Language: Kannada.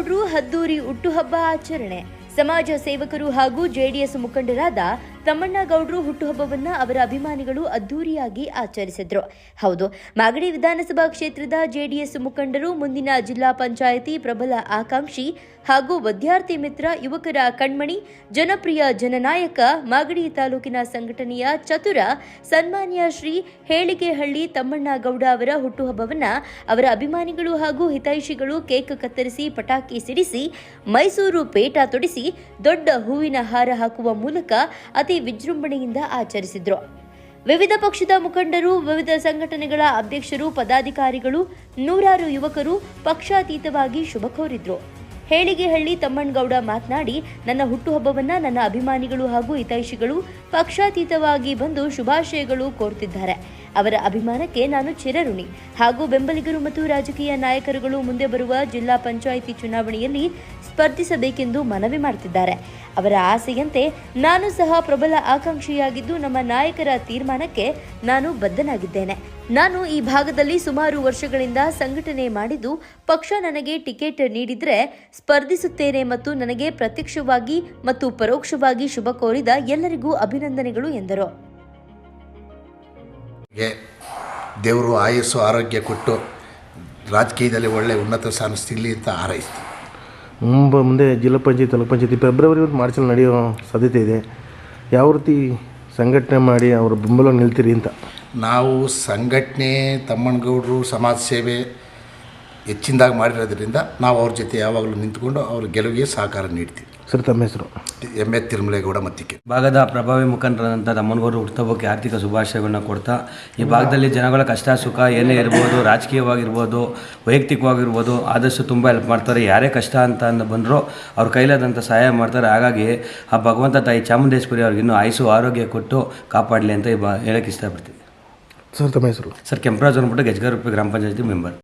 ತಮ್ಮಣ್ಣಗೌಡರು ಹದ್ದೂರಿ ಹುಟ್ಟುಹಬ್ಬ ಆಚರಣೆ. ಸಮಾಜ ಸೇವಕರು ಹಾಗೂ ಜೆಡಿಎಸ್ ಮುಖಂಡರಾದ ತಮ್ಮಣ್ಣಗೌಡರು ಹುಟ್ಟುಹಬ್ಬವನ್ನ ಅವರ ಅಭಿಮಾನಿಗಳು ಅದ್ದೂರಿಯಾಗಿ ಆಚರಿಸಿದ್ರು. ಹೌದು, ಮಾಗಡಿ ವಿಧಾನಸಭಾ ಕ್ಷೇತ್ರದ ಜೆಡಿಎಸ್ ಮುಖಂಡರು, ಮುಂದಿನ ಜಿಲ್ಲಾ ಪಂಚಾಯಿತಿ ಪ್ರಬಲ ಆಕಾಂಕ್ಷಿ ಹಾಗೂ ವಿದ್ಯಾರ್ಥಿ ಮಿತ್ರ ಯುವಕರ ಕಣ್ಮಣಿ, ಜನಪ್ರಿಯ ಜನನಾಯಕ ಮಾಗಡಿ ತಾಲೂಕಿನ ಸಂಘಟನೆಯ ಚತುರ ಸನ್ಮಾನ್ಯ ಶ್ರೀ ಹೇಳಿಗೆಹಳ್ಳಿ ತಮ್ಮಣ್ಣಗೌಡ ಅವರ ಹುಟ್ಟುಹಬ್ಬವನ್ನ ಅವರ ಅಭಿಮಾನಿಗಳು ಹಾಗೂ ಹಿತೈಷಿಗಳು ಕೇಕ್ ಕತ್ತರಿಸಿ, ಪಟಾಕಿ ಸಿಡಿಸಿ, ಮೈಸೂರು ಪೇಟ ತೊಡಿಸಿ, ದೊಡ್ಡ ಹೂವಿನ ಹಾರ ಹಾಕುವ ಮೂಲಕ ವಿಜೃಂಭಣೆಯಿಂದ ಆಚರಿಸಿದ್ರು. ವಿವಿಧ ಪಕ್ಷದ ಮುಖಂಡರು ವಿವಿಧ ಸಂಘಟನೆಗಳ ಅಧ್ಯಕ್ಷರು ಪದಾಧಿಕಾರಿಗಳು ನೂರಾರು ಯುವಕರು ಪಕ್ಷಾತೀತವಾಗಿ ಶುಭ ಕೋರಿದ್ರು. ಹೇಳಿಗೆಹಳ್ಳಿ ತಮ್ಮಣ್ಣಗೌಡ ಮಾತನಾಡಿ, ನನ್ನ ಹುಟ್ಟುಹಬ್ಬವನ್ನ ನನ್ನ ಅಭಿಮಾನಿಗಳು ಹಾಗೂ ಹಿತೈಷಿಗಳು ಪಕ್ಷಾತೀತವಾಗಿ ಬಂದು ಶುಭಾಶಯಗಳು ಕೋರುತ್ತಿದ್ದಾರೆ ಅವರ ಅಭಿಮಾನಕ್ಕೆ ನಾನು ಚಿರಋಣಿ. ಹಾಗೂ ಬೆಂಬಲಿಗರು ಮತ್ತು ರಾಜಕೀಯ ನಾಯಕರುಗಳು ಮುಂದೆ ಬರುವ ಜಿಲ್ಲಾ ಪಂಚಾಯಿತಿ ಚುನಾವಣೆಯಲ್ಲಿ ಸ್ಪರ್ಧಿಸಬೇಕೆಂದು ಮನವಿ ಮಾಡುತ್ತಿದ್ದಾರೆ ಅವರ ಆಸೆಯಂತೆ ನಾನು ಸಹ ಪ್ರಬಲ ಆಕಾಂಕ್ಷಿಯಾಗಿದ್ದು ನಮ್ಮ ನಾಯಕರ ತೀರ್ಮಾನಕ್ಕೆ ನಾನು ಬದ್ಧನಾಗಿದ್ದೇನೆ. ನಾನು ಈ ಭಾಗದಲ್ಲಿ ಸುಮಾರು ವರ್ಷಗಳಿಂದ ಸಂಘಟನೆ ಮಾಡಿದ್ದು ಪಕ್ಷ ನನಗೆ ಟಿಕೆಟ್ ನೀಡಿದ್ರೆ ಸ್ಪರ್ಧಿಸುತ್ತೇನೆ ಮತ್ತು ನನಗೆ ಪ್ರತ್ಯಕ್ಷವಾಗಿ ಮತ್ತು ಪರೋಕ್ಷವಾಗಿ ಶುಭ ಕೋರಿದ ಎಲ್ಲರಿಗೂ ಅಭಿನಂದನೆಗಳು ಎಂದರು. ದೇವರು ಆಯಸ್ಸು ಆರೋಗ್ಯ ಕೊಟ್ಟು ರಾಜಕೀಯದಲ್ಲಿ ಒಳ್ಳೆ ಉನ್ನತ ಸ್ಥಾನ ಸಿಗಲಿ ಅಂತ ಹಾರೈಸ್ತು ಮುಂಬ ಮುಂದೆ ಜಿಲ್ಲಾ ಪಂಚಾಯತ್ ತಾಲೂಕು ಪಂಚಾಯತಿ ಫೆಬ್ರವರಿ ಮತ್ತು ಮಾರ್ಚಲ್ಲಿ ನಡೆಯೋ ಸಾಧ್ಯತೆ ಇದೆ. ಯಾವ ರೀತಿ ಸಂಘಟನೆ ಮಾಡಿ ಅವರ ಬೆಂಬಲ ನಿಲ್ತೀರಿ ಅಂತ. ನಾವು ಸಂಘಟನೆ ತಮ್ಮಣ್ಣಗೌಡರು ಸಮಾಜ ಸೇವೆ ಹೆಚ್ಚಿನದಾಗಿ ಮಾಡಿರೋದ್ರಿಂದ ನಾವು ಅವ್ರ ಜೊತೆ ಯಾವಾಗಲೂ ನಿಂತ್ಕೊಂಡು ಅವ್ರ ಗೆಲುವಿಗೆ ಸಹಕಾರ ನೀಡ್ತೀವಿ. ಸರ್ ತಮ್ಮ ಹೆಸರು? ಎಂ ಎ ತಿರುಮಲೇಗೌಡ ಮತ್ತಿಕೆ ಭಾಗದ ಪ್ರಭಾವಿ ಮುಖಂಡರಾದಂಥ ತಮ್ಮನಗೌಡರು ಹುಟ್ಟುಹಬ್ಬಕ್ಕೆ ಆರ್ಥಿಕ ಶುಭಾಶಯಗಳನ್ನ ಕೊಡ್ತಾ ಈ ಭಾಗದಲ್ಲಿ ಜನಗಳ ಕಷ್ಟ ಸುಖ ಏನೇ ಇರ್ಬೋದು ರಾಜಕೀಯವಾಗಿರ್ಬೋದು ವೈಯಕ್ತಿಕವಾಗಿರ್ಬೋದು ಆದಷ್ಟು ತುಂಬ ಹೆಲ್ಪ್ ಮಾಡ್ತಾರೆ. ಯಾರೇ ಕಷ್ಟ ಅಂತ ಅಂದು ಬಂದರೂ ಅವ್ರ ಕೈಲಾದಂಥ ಸಹಾಯ ಮಾಡ್ತಾರೆ. ಹಾಗಾಗಿ ಆ ಭಗವಂತ ತಾಯಿ ಚಾಮುಂಡೇಶ್ವರಿ ಅವ್ರಿಗೆ ಇನ್ನೂ ಆಯುಸು ಆರೋಗ್ಯ ಕೊಟ್ಟು ಕಾಪಾಡಲಿ ಅಂತ ಈ ಬಾ ಹೇಳೋಕ್ಕೆ ಇಷ್ಟಪಡ್ತೀವಿ ಸರ್ ತಮ್ಮ ಹೆಸರು ಸರ್ ಕೆಂಪರಾಜ್ ಅಂದ್ಬಿಟ್ಟು ಗಜಗಾರುಪ್ಪಿ ಗ್ರಾಮ ಪಂಚಾಯತಿ ಮೆಂಬರ್